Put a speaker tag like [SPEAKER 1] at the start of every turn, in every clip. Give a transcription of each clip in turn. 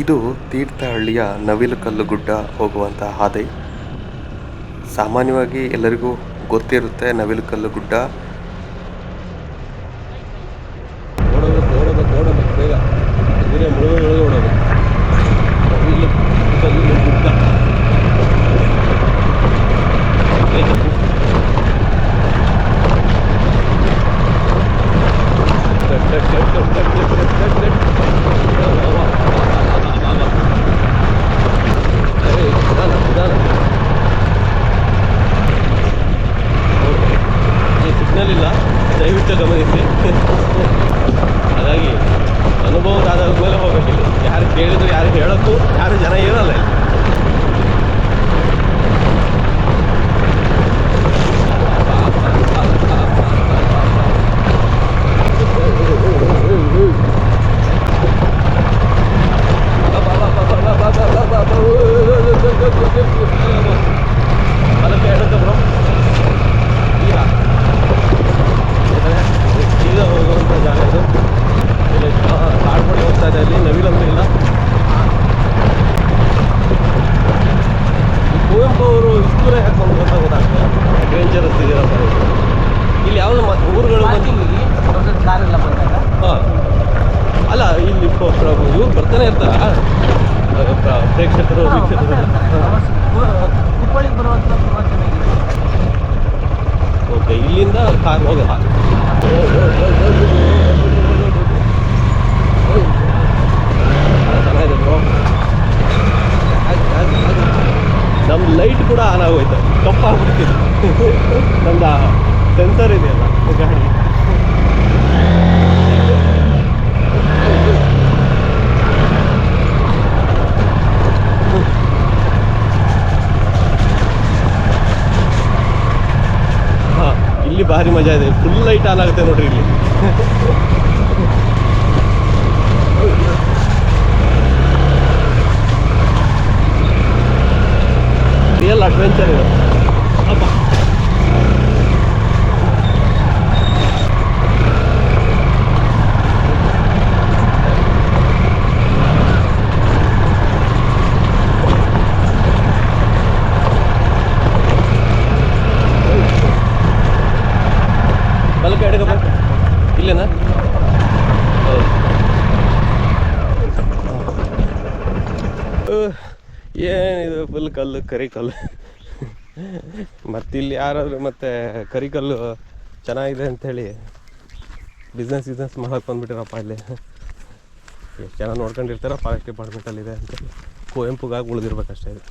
[SPEAKER 1] ಇದು ತೀರ್ಥಹಳ್ಳಿಯ ನವಿಲುಕಲ್ಲು ಗುಡ್ಡ ಹೋಗುವಂತಹ ಹಾದಿ. ಸಾಮಾನ್ಯವಾಗಿ ಎಲ್ಲರಿಗೂ ಗೊತ್ತಿರುತ್ತೆ ನವಿಲುಕಲ್ಲು ಗುಡ್ಡ
[SPEAKER 2] Thank ಓಡೋಬೇಕು ದಯವಿಟ್ಟು ಗಮನಿಸಿ ಹಾಗಾಗಿ ಅನುಭವದ ಮೇಲೆ ಹೋಗಬೇಕಿಲ್ಲ ಯಾರು ಕೇಳಿದ್ರು ಯಾರು ಹೇಳೋಕ್ಕೂ ಯಾರು ಜನ ಇರಲ್ಲ ಇಲ್ಲಿ ಅದಕ್ಕೆ ಹೇಳುತ್ತೆ ಬ್ರೋ ಈಗ ಈಗ ಹೋಗುವಂಥ ಜಾಗ ಇದು ಇಲ್ಲಿ ಕಾಡ್ಕೊಂಡು ಹೋಗ್ತಾ ಇದೆ ಅಲ್ಲಿ ನವಿಲಂತೂ ಇಲ್ಲ ಈ ಕುವೆಂಪು ಅವರು ಇಷ್ಟು ಹಾಕೊಂಡು ಅಂತ ಗೊತ್ತಾಗ್ತದೆ ಅಡ್ವೆಂಚರಸ್ ಇದೆಯಲ್ಲ ಇಲ್ಲಿ ಯಾವುದು ಊರುಗಳು
[SPEAKER 3] ಕಾರೆಲ್ಲ ಬಂದಾಗ
[SPEAKER 2] ಹಾಂ ಅಲ್ಲ ಇಲ್ಲಿ ಇವ್ರು ಬರ್ತಾನೆ ಇರ್ತಾರ ಪ್ರೇಕ್ಷಕರು ವೀಕ್ಷಕರು
[SPEAKER 3] ಹುಬ್ಬಳ್ಳಿಗೆ ಬರುವಂಥ
[SPEAKER 2] ಓಕೆ ಇಲ್ಲಿಂದ ಕಾರ್ ಹೋಗಲ್ಲ ನಮ್ಮ ಲೈಟ್ ಕೂಡ ಆನ್ ಆಗೋಯ್ತು. ಕಪ್ಪಾಗ್ಬಿಡ್ತಿದೆ ನಮ್ದು ಸೆನ್ಸರ್ ಇದೆಯಲ್ಲ ಗಾಡಿ ಹಾ ಇಲ್ಲಿ ಭಾರಿ ಮಜಾ ಇದೆ. ಫುಲ್ ಲೈಟ್ ಆನ್ ಆಗುತ್ತೆ ನೋಡ್ರಿ ಇಲ್ಲಿ. ಬಲಕ್ಕೆ ಎಡಗಪ್ಪ ಇಲ್ಲೇನಾ? ಏನಿದು ಫುಲ್ ಕಲ್ಲು, ಕರಿ ಕಲ್ಲು. ಮತ್ತಿಲ್ಲಿ ಯಾರಾದರೂ ಮತ್ತೆ ಕರಿ ಕಲ್ಲು ಚೆನ್ನಾಗಿದೆ ಅಂಥೇಳಿ ಬಿಸ್ನೆಸ್ ಬಿಸ್ನೆಸ್ ಮಾಡೋಕ್ಕೆ ಬಂದುಬಿಟ್ಟಿರಪ್ಪ ಇಲ್ಲಿ. ಎಷ್ಟು ಜನ ನೋಡ್ಕೊಂಡಿರ್ತಾರ ಫಾರೆಸ್ಟ್ ಡಿಪಾರ್ಟ್ಮೆಂಟಲ್ಲಿದೆ ಅಂತೇಳಿ. ಕುವೆಂಪುಗಾಗಿ ಉಳಿದಿರ್ಬೇಕಷ್ಟೇ ಇದು.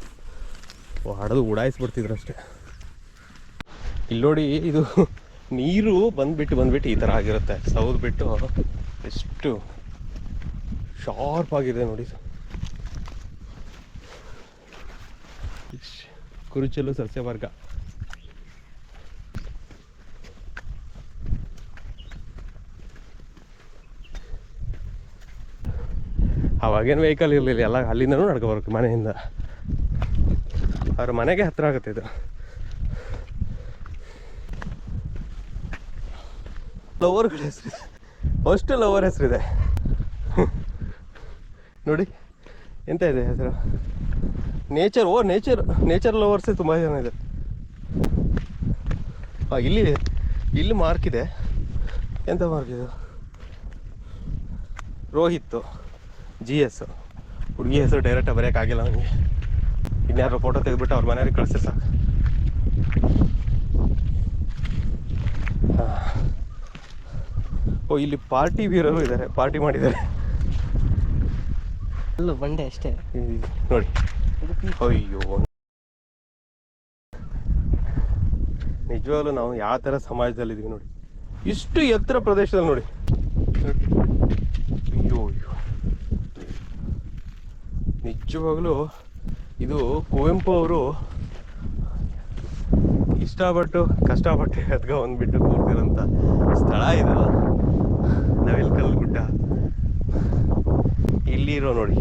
[SPEAKER 2] ಹಡದು ಉಡಾಯಿಸ್ಬಿಡ್ತಿದ್ರು ಅಷ್ಟೇ. ಇಲ್ಲಿ ನೋಡಿ ಇದು ನೀರು ಬಂದ್ಬಿಟ್ಟು ಬಂದ್ಬಿಟ್ಟು ಈ ಥರ ಆಗಿರುತ್ತೆ. ಸೌದ್ ಬಿಟ್ಟು ಎಷ್ಟು ಶಾರ್ಪ್ ಆಗಿದೆ ನೋಡಿ ಕುರುಚಲು ಸಸ್ಯವರ್ಗ ಅವಾಗೇನು ವೆಹಿಕಲ್ ಇರಲಿಲ್ಲ, ಎಲ್ಲ ಅಲ್ಲಿಂದನೂ ನಡ್ಕೊಬರ್ಬೇಕು ಮನೆಯಿಂದ. ಅವ್ರ ಮನೆಗೆ ಹತ್ರ ಆಗುತ್ತೆ ಇದು. ಲವರ್ಗಳ ಹೆಸರಿದೆ ಅಷ್ಟು ಲವರ್ ಹೆಸರಿದೆ ನೋಡಿ, ಎಂತ ಇದೆ ಹೆಸರು? ನೇಚರ್ ಓ ನೇಚರ್ ನೇಚರ್ ಲವರ್ಸೇ ತುಂಬ ಜನ ಇದೆ ಹಾಂ ಇಲ್ಲಿ ಇಲ್ಲಿ ಮಾರ್ಕ್ ಇದೆ. ಎಂತ ಮಾರ್ಕ್ ಇದು? Rohit G S. ಹುಡುಗಿ ಹೆಸರು ಡೈರೆಕ್ಟಾಗಿ ಬರೆಯೋಕ್ಕಾಗಿಲ್ಲ ನನಗೆ ಇನ್ಯಾರೋ ಫೋಟೋ ತೆಗೆದ್ಬಿಟ್ಟು ಅವ್ರ ಮನೆಯವ್ರಿಗೆ ಕಳಿಸಿ ಸಾಕು. ಓ ಇಲ್ಲಿ ಪಾರ್ಟಿ ವೀರರು ಇದ್ದಾರೆ ಪಾರ್ಟಿ ಮಾಡಿದ್ದಾರೆ.
[SPEAKER 3] ಎಲ್ಲ ಬಂಡೆ ಅಷ್ಟೇ.
[SPEAKER 2] ನೋಡಿ. ಅಯ್ಯೋ. ನಿಜವಾಗ್ಲೂ ನಾವು ಯಾವ ಥರ ಸಮಾಜದಲ್ಲಿದ್ದೀವಿ ನೋಡಿ. ಇಷ್ಟು ಎತ್ತರ ಪ್ರದೇಶದಲ್ಲಿ ನೋಡಿ. ಅಯ್ಯೋ ಅಯ್ಯೋ. ನಿಜವಾಗ್ಲೂ ಇದು ಕುವೆಂಪು ಅವರು ಇಷ್ಟಪಟ್ಟು ಕಷ್ಟಪಟ್ಟು ಎದ್ಗ ಬಂದ್ಬಿಟ್ಟು ಕೂರ್ತಿರೋಂಥ ಸ್ಥಳ ಇದು ನವಿಲ್ಕಲ್ ಗುಡ್ಡ ಇಲ್ಲಿರೋ ನೋಡಿ.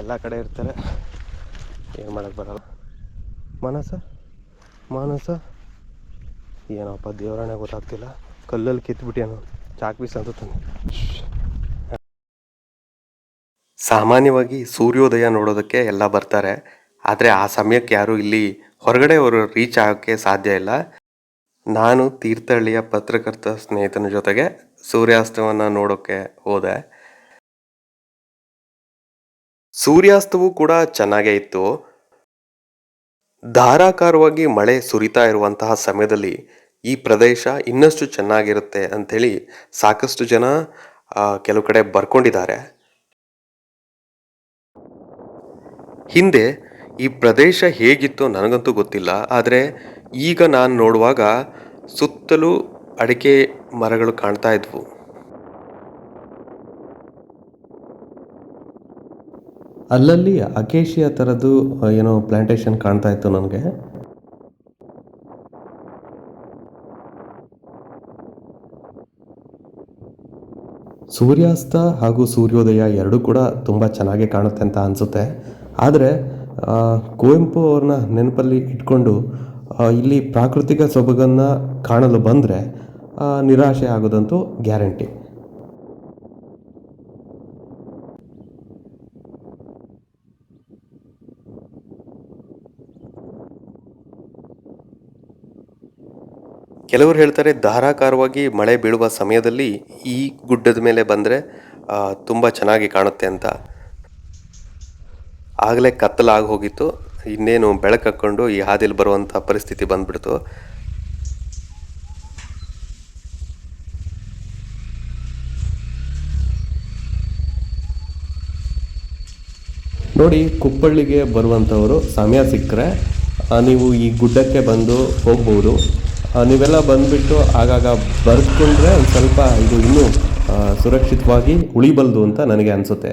[SPEAKER 2] ಎಲ್ಲ ಕಡೆ ಇರ್ತಾರೆ. ಏನು ಮಾಡಕ್ಕೆ ಬರಲ್ಲ. ಮಾನಸ ಮಾನಸ ಏನಪ್ಪ ದೇವರಾಣೆ ಗೊತ್ತಾಗ್ತಿಲ್ಲ.
[SPEAKER 4] ಕಲ್ಲಲ್ಲಿ ಕಿತ್ಬಿಟ್ಟೇನು ಚಾಕ್ ಪೀಸ್ ಅಂತ ತಂದು.
[SPEAKER 2] ಸಾಮಾನ್ಯವಾಗಿ ಸೂರ್ಯೋದಯ ನೋಡೋದಕ್ಕೆ ಎಲ್ಲ ಬರ್ತಾರೆ. ಆದರೆ ಆ ಸಮಯಕ್ಕೆ ಯಾರು ಇಲ್ಲಿ ಹೊರಗಡೆ ಅವರು ರೀಚ್ ಆಗೋಕ್ಕೆ ಸಾಧ್ಯ ಇಲ್ಲ. ನಾನು ತೀರ್ಥಹಳ್ಳಿಯ ಪತ್ರಕರ್ತ ಸ್ನೇಹಿತನ ಜೊತೆಗೆ ಸೂರ್ಯಾಸ್ತವನ್ನು ನೋಡೋಕ್ಕೆ ಹೋದೆ. ಸೂರ್ಯಾಸ್ತವೂ ಕೂಡ ಚೆನ್ನಾಗೇ ಇತ್ತು. ಧಾರಾಕಾರವಾಗಿ ಮಳೆ ಸುರಿತಾ ಇರುವಂತಹ ಸಮಯದಲ್ಲಿ ಈ ಪ್ರದೇಶ ಇನ್ನಷ್ಟು ಚೆನ್ನಾಗಿರುತ್ತೆ ಅಂಥೇಳಿ ಸಾಕಷ್ಟು ಜನ ಕೆಲವು ಕಡೆ ಬರ್ಕೊಂಡಿದ್ದಾರೆ. ಹಿಂದೆ ಈ ಪ್ರದೇಶ ಹೇಗಿತ್ತು ನನಗಂತೂ ಗೊತ್ತಿಲ್ಲ, ಆದರೆ ಈಗ ನಾನು ನೋಡುವಾಗ ಸುತ್ತಲೂ ಅಡಿಕೆ ಮರಗಳು ಕಾಣ್ತಾ ಇದ್ವು.
[SPEAKER 4] ಅಲ್ಲಲ್ಲಿ ಅಕೇಶಿಯ ಥರದ್ದು ಏನೋ ಪ್ಲಾಂಟೇಶನ್ ಕಾಣ್ತಾ ಇತ್ತು ನನಗೆ. ಸೂರ್ಯಾಸ್ತ ಹಾಗೂ ಸೂರ್ಯೋದಯ ಎರಡೂ ಕೂಡ ತುಂಬ ಚೆನ್ನಾಗಿ ಕಾಣುತ್ತೆ ಅಂತ ಅನಿಸುತ್ತೆ. ಆದರೆ ಕುವೆಂಪು ಅವ್ರನ್ನ ನೆನಪಲ್ಲಿ ಇಟ್ಕೊಂಡು ಇಲ್ಲಿ ಪ್ರಾಕೃತಿಕ ಸೊಬಗನ್ನು ಕಾಣಲು ಬಂದರೆ ನಿರಾಶೆ ಆಗೋದಂತೂ ಗ್ಯಾರಂಟಿ.
[SPEAKER 2] ಕೆಲವರು ಹೇಳ್ತಾರೆ, ಧಾರಾಕಾರವಾಗಿ ಮಳೆ ಬೀಳುವ ಸಮಯದಲ್ಲಿ ಈ ಗುಡ್ಡದ ಮೇಲೆ ಬಂದರೆ ತುಂಬ ಚೆನ್ನಾಗಿ ಕಾಣುತ್ತೆ ಅಂತ. ಆಗಲೇ ಕತ್ತಲಾಗಿ ಹೋಗಿತ್ತು. ಇನ್ನೇನು ಬೆಳಕು ಹಾಕ್ಕೊಂಡು ಈ ಹಾದಿಲಿ ಬರುವಂಥ ಪರಿಸ್ಥಿತಿ ಬಂದ್ಬಿಡ್ತು.
[SPEAKER 4] ನೋಡಿ ಕುಪ್ಪಳ್ಳಿಗೆ ಬರುವಂಥವರು ಸಮಯ ಸಿಕ್ಕರೆ ನೀವು ಈ ಗುಡ್ಡಕ್ಕೆ ಬಂದು ಹೋಗ್ಬೋದು. ನೀವೆಲ್ಲ ಬಂದುಬಿಟ್ಟು ಆಗಾಗ ಬರ್ಕೊಂಡ್ರೆ ಒಂದು ಸ್ವಲ್ಪ ಇದು ಇನ್ನೂ ಸುರಕ್ಷಿತವಾಗಿ ಉಳಿಬಲ್ದು ಅಂತ ನನಗೆ ಅನಿಸುತ್ತೆ.